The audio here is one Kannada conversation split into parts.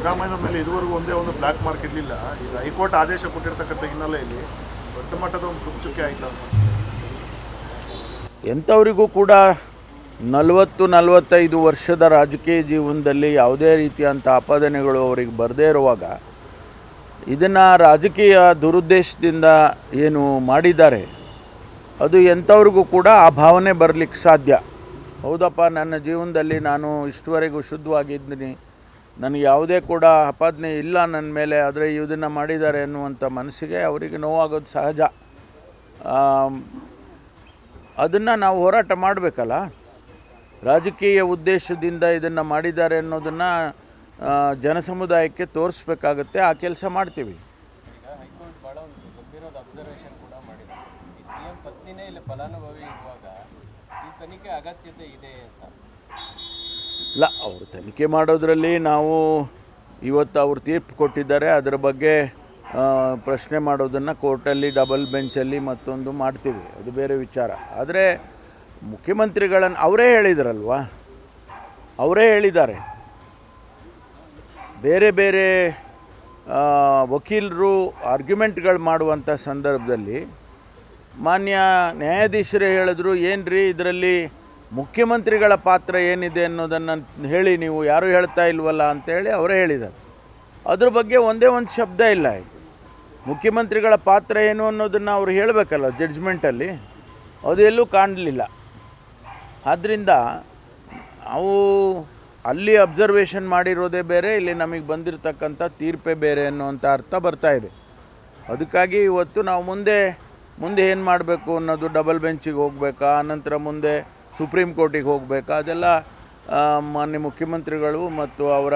ಸಿದ್ದರಾಮಯ್ಯ ಮೇಲೆ ಇದುವರೆಗೂ ಒಂದೇ ಒಂದು ಬ್ಲ್ಯಾಕ್ ಮಾರ್ಕ್ ಇರಲಿಲ್ಲ. ಈಗ ಹೈಕೋರ್ಟ್ ಆದೇಶ ಕೊಟ್ಟಿರ್ತಕ್ಕಂಥ ಹಿನ್ನೆಲೆಯಲ್ಲಿ ದೊಡ್ಡ ಮಟ್ಟದ ಒಂದು ಕುಚ್ಚುಕೆ ಆಯಿತು ಎಂಥವರಿಗೂ ಕೂಡ ನಲವತ್ತು, ನಲವತ್ತೈದು ವರ್ಷದ ರಾಜಕೀಯ ಜೀವನದಲ್ಲಿ ಯಾವುದೇ ರೀತಿಯಂಥ ಆಪಾದನೆಗಳು ಅವರಿಗೆ ಬರದೇ ಇರುವಾಗ ಇದನ್ನು ರಾಜಕೀಯ ದುರುದ್ದೇಶದಿಂದ ಏನು ಮಾಡಿದ್ದಾರೆ, ಅದು ಎಂಥವ್ರಿಗೂ ಕೂಡ ಆ ಭಾವನೆ ಬರಲಿಕ್ಕೆ ಸಾಧ್ಯ. ಹೌದಪ್ಪ, ನನ್ನ ಜೀವನದಲ್ಲಿ ನಾನು ಇಷ್ಟುವರೆಗೂ ಶುದ್ಧವಾಗಿದ್ದೀನಿ. ನನಗೆ ಯಾವುದೇ ಕೂಡ ಆಪಾದನೆ ಇಲ್ಲ ನನ್ನ ಮೇಲೆ, ಆದರೆ ಇದನ್ನು ಮಾಡಿದ್ದಾರೆ ಅನ್ನುವಂಥ ಮನಸ್ಸಿಗೆ ಅವರಿಗೆ ನೋವಾಗೋದು ಸಹಜ. ಅದನ್ನು ನಾವು ಹೋರಾಟ ಮಾಡಬೇಕಲ್ಲ? ರಾಜಕೀಯ ಉದ್ದೇಶದಿಂದ ಇದನ್ನು ಮಾಡಿದ್ದಾರೆ ಅನ್ನೋದನ್ನು ಜನಸಮುದಾಯಕ್ಕೆ ತೋರಿಸ್ಬೇಕಾಗತ್ತೆ, ಆ ಕೆಲಸ ಮಾಡ್ತೀವಿ. ಫಲಾನುಭವಿ ಇರುವಾಗ ಈ ತನಿಖೆ ಅಗತ್ಯತೆ ಇದೆ ಅಂತ. ಇಲ್ಲ, ಅವರು ತನಿಖೆ ಮಾಡೋದರಲ್ಲಿ ನಾವು ಇವತ್ತು ಅವರು ತೀರ್ಪು ಕೊಟ್ಟಿದ್ದಾರೆ. ಅದರ ಬಗ್ಗೆ ಪ್ರಶ್ನೆ ಮಾಡೋದನ್ನು ಕೋರ್ಟಲ್ಲಿ, ಡಬಲ್ ಬೆಂಚಲ್ಲಿ ಮತ್ತೊಂದು ಮಾಡ್ತೀವಿ. ಅದು ಬೇರೆ ವಿಚಾರ. ಆದರೆ ಮುಖ್ಯಮಂತ್ರಿಗಳನ್ನು ಅವರೇ ಹೇಳಿದ್ರಲ್ವಾ? ಅವರೇ ಹೇಳಿದ್ದಾರೆ. ಬೇರೆ ಬೇರೆ ವಕೀಲರು ಆರ್ಗ್ಯುಮೆಂಟ್ಗಳು ಮಾಡುವಂಥ ಸಂದರ್ಭದಲ್ಲಿ ಮಾನ್ಯ ನ್ಯಾಯಾಧೀಶರೇ ಹೇಳಿದ್ರು ಏನು ರೀ ಇದರಲ್ಲಿ ಮುಖ್ಯಮಂತ್ರಿಗಳ ಪಾತ್ರ ಏನಿದೆ ಅನ್ನೋದನ್ನು ಹೇಳಿ ನೀವು ಯಾರೂ ಹೇಳ್ತಾ ಇಲ್ವಲ್ಲ ಅಂತೇಳಿ ಅವರೇ ಹೇಳಿದ್ದಾರೆ. ಅದ್ರ ಬಗ್ಗೆ ಒಂದೇ ಒಂದು ಶಬ್ದ ಇಲ್ಲ ಮುಖ್ಯಮಂತ್ರಿಗಳ ಪಾತ್ರ ಏನು ಅನ್ನೋದನ್ನು ಅವ್ರು ಹೇಳಬೇಕಲ್ಲ ಜಡ್ಜ್ಮೆಂಟಲ್ಲಿ ಅದು ಎಲ್ಲೂ ಕಾಣಲಿಲ್ಲ. ಆದ್ದರಿಂದ ನಾವು ಅಲ್ಲಿ ಅಬ್ಸರ್ವೇಷನ್ ಮಾಡಿರೋದೇ ಬೇರೆ, ಇಲ್ಲಿ ನಮಗೆ ಬಂದಿರತಕ್ಕಂಥ ತೀರ್ಪೇ ಬೇರೆ ಅನ್ನುವಂಥ ಅರ್ಥ ಬರ್ತಾ ಇದೆ. ಅದಕ್ಕಾಗಿ ಇವತ್ತು ನಾವು ಮುಂದೆ ಮುಂದೆ ಏನು ಮಾಡಬೇಕು ಅನ್ನೋದು ಡಬಲ್ ಬೆಂಚಿಗೆ ಹೋಗಬೇಕಾ, ಆನಂತರ ಮುಂದೆ ಸುಪ್ರೀಂ ಕೋರ್ಟಿಗೆ ಹೋಗಬೇಕಾ? ಅದೆಲ್ಲ ಮಾನ್ಯ ಮುಖ್ಯಮಂತ್ರಿಗಳು ಮತ್ತು ಅವರ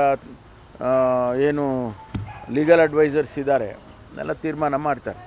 ಏನು ಲೀಗಲ್ ಅಡ್ವೈಸರ್ಸ್ ಇದ್ದಾರೆ. ಎಲ್ಲ ತೀರ್ಮಾನ ಮಾಡ್ತಾರೆ.